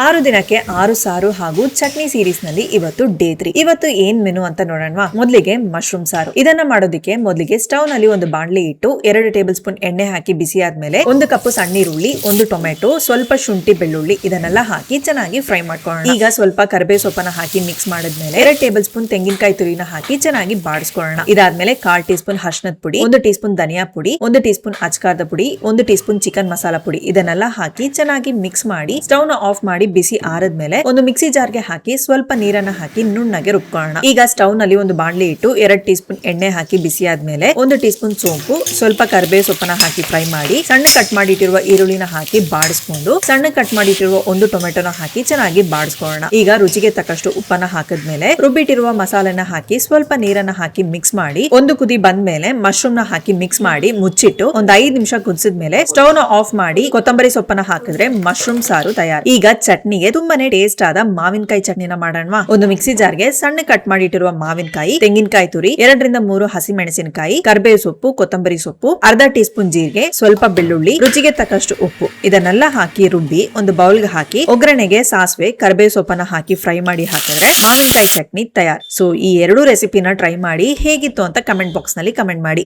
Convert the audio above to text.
ಆರು ದಿನಕ್ಕೆ ಆರು ಸಾರು ಹಾಗೂ ಚಟ್ನಿ ಸೀರೀಸ್ನಲ್ಲಿ ಇವತ್ತು ಡೇ ತ್ರೀ ಇವತ್ತು ಏನ್ ಮೆನು ಅಂತ ನೋಡೋಣ ಮೊದಲಿಗೆ ಮಶ್ರೂಮ್ ಸಾರು. ಇದನ್ನ ಮಾಡೋದಕ್ಕೆ ಮೊದಲಿಗೆ ಸ್ಟವ್ನಲ್ಲಿ ಒಂದು ಬಾಣ್ಲಿ ಇಟ್ಟು ಎರಡು ಟೇಬಲ್ ಸ್ಪೂನ್ ಎಣ್ಣೆ ಹಾಕಿ ಬಿಸಿ ಆದ್ಮೇಲೆ ಒಂದು ಕಪ್ ಸಣ್ಣ ಈರುಳ್ಳಿ ಒಂದು ಟೊಮೆಟೊ, ಸ್ವಲ್ಪ ಶುಂಠಿ ಬೆಳ್ಳುಳ್ಳಿ ಇದನ್ನೆಲ್ಲ ಹಾಕಿ ಚೆನ್ನಾಗಿ ಫ್ರೈ ಮಾಡ್ಕೊಳ್ಳೋಣ. ಈಗ ಸ್ವಲ್ಪ ಕರ್ಬೇ ಸೊಪ್ಪನ್ನ ಹಾಕಿ ಮಿಕ್ಸ್ ಮಾಡಿದ್ಮೇಲೆ ಎರಡು ಟೇಬಲ್ ಸ್ಪೂನ್ ತೆಂಗಿನಕಾಯಿ ತುರಿನ ಹಾಕಿ ಚೆನ್ನಾಗಿ ಬಾಡಿಸ್ಕೊಳ್ಳೋಣ. ಇದಾದ್ಮೇಲೆ ಕಾಲ್ ಟೀ ಸ್ಪೂನ್ ಅರ್ಶನದ ಪುಡಿ, ಒಂದು ಟೀ ಸ್ಪೂನ್ ಧನಿಯಾ ಪುಡಿ, ಒಂದು ಟೀ ಸ್ಪೂನ್ ಅಚ್ಕಾರದ ಪುಡಿ, ಒಂದು ಟೀ ಸ್ಪೂನ್ ಚಿಕನ್ ಮಸಾಲಾ ಪುಡಿ ಇದನ್ನೆಲ್ಲ ಹಾಕಿ ಚೆನ್ನಾಗಿ ಮಿಕ್ಸ್ ಮಾಡಿ ಸ್ಟವ್ ಆಫ್ ಮಾಡಿ ಬಿಸಿ ಆರದ್ಮೇಲೆ ಒಂದು ಮಿಕ್ಸಿ ಜಾರ್ಗೆ ಹಾಕಿ ಸ್ವಲ್ಪ ನೀರನ್ನ ಹಾಕಿ ನುಣ್ಣಗೆ ರುಬ್ಕೊಳ್ಳೋಣ. ಈಗ ಸ್ಟವ್ನಲ್ಲಿ ಒಂದು ಬಾಣಲಿ ಇಟ್ಟು ಎರಡ್ ಟೀ ಸ್ಪೂನ್ ಎಣ್ಣೆ ಹಾಕಿ ಬಿಸಿ ಆದ್ಮೇಲೆ ಒಂದು ಟೀ ಸ್ಪೂನ್ ಸೋಂಪು, ಸ್ವಲ್ಪ ಕರಿಬೇವು ಸೊಪ್ಪನ್ನ ಹಾಕಿ ಫ್ರೈ ಮಾಡಿ, ಸಣ್ಣ ಕಟ್ ಮಾಡಿಟ್ಟಿರುವ ಈರುಳ್ಳಿನ ಹಾಕಿ ಬಾಡಿಸ್ಕೊಂಡು, ಸಣ್ಣ ಕಟ್ ಮಾಡಿಟ್ಟಿರುವ ಒಂದು ಟೊಮೆಟೊನ ಹಾಕಿ ಚೆನ್ನಾಗಿ ಬಾಡಿಸ್ಕೊಳ್ಳೋಣ. ಈಗ ರುಚಿಗೆ ತಕ್ಕಷ್ಟು ಉಪ್ಪನ್ನ ಹಾಕಿದ್ಮೇಲೆ ರುಬ್ಬಿಟ್ಟಿರುವ ಮಸಾಲೆನ ಹಾಕಿ ಸ್ವಲ್ಪ ನೀರನ್ನ ಹಾಕಿ ಮಿಕ್ಸ್ ಮಾಡಿ, ಒಂದು ಕುದಿ ಬಂದ್ಮೇಲೆ ಮಶ್ರೂಮ್ನ ಹಾಕಿ ಮಿಕ್ಸ್ ಮಾಡಿ ಮುಚ್ಚಿಟ್ಟು ಒಂದ್ ಐದ್ ನಿಮಿಷ ಕುದಿಸಿದ್ಮೇಲೆ ಸ್ಟವ್ನ ಆಫ್ ಮಾಡಿ ಕೊತ್ತಂಬರಿ ಸೊಪ್ಪನ್ನ ಹಾಕಿದ್ರೆ ಮಶ್ರೂಮ್ ಸಾರು ತಯಾರು. ಈಗ ಚಟ್ನಿಗೆ ತುಂಬಾನೇ ಟೇಸ್ಟ್ ಆದ ಮಾವಿನಕಾಯಿ ಚಟ್ನಿನ ಮಾಡೋಣ ಒಂದು ಮಿಕ್ಸಿ ಜಾರ್ಗೆ ಸಣ್ಣ ಕಟ್ ಮಾಡಿಟ್ಟಿರುವ ಮಾವಿನಕಾಯಿ, ತೆಂಗಿನಕಾಯಿ ತುರಿ, ಎರಡರಿಂದ ಮೂರು ಹಸಿ ಮೆಣಸಿನಕಾಯಿ ಕರ್ಬೇವು ಸೊಪ್ಪು, ಕೊತ್ತಂಬರಿ ಸೊಪ್ಪು, ಅರ್ಧ ಟೀ ಸ್ಪೂನ್ ಜೀರಿಗೆ, ಸ್ವಲ್ಪ ಬೆಳ್ಳುಳ್ಳಿ, ರುಚಿಗೆ ತಕ್ಕಷ್ಟು ಉಪ್ಪು. ಇದನ್ನೆಲ್ಲ ಹಾಕಿ ರುಬ್ಬಿ ಒಂದು ಬೌಲ್ಗೆ ಹಾಕಿ ಒಗ್ಗರಣೆಗೆ ಸಾಸಿವೆ, ಕರ್ಬೇವು ಸೊಪ್ಪನ್ನ ಹಾಕಿ ಫ್ರೈ ಮಾಡಿ ಹಾಕಿದ್ರೆ ಮಾವಿನಕಾಯಿ ಚಟ್ನಿ ತಯಾರು. ಸೊ ಈ ಎರಡು ರೆಸಿಪಿನ ಟ್ರೈ ಮಾಡಿ ಹೇಗಿತ್ತು ಅಂತ ಕಮೆಂಟ್ ಬಾಕ್ಸ್ನಲ್ಲಿ ಕಮೆಂಟ್ ಮಾಡಿ.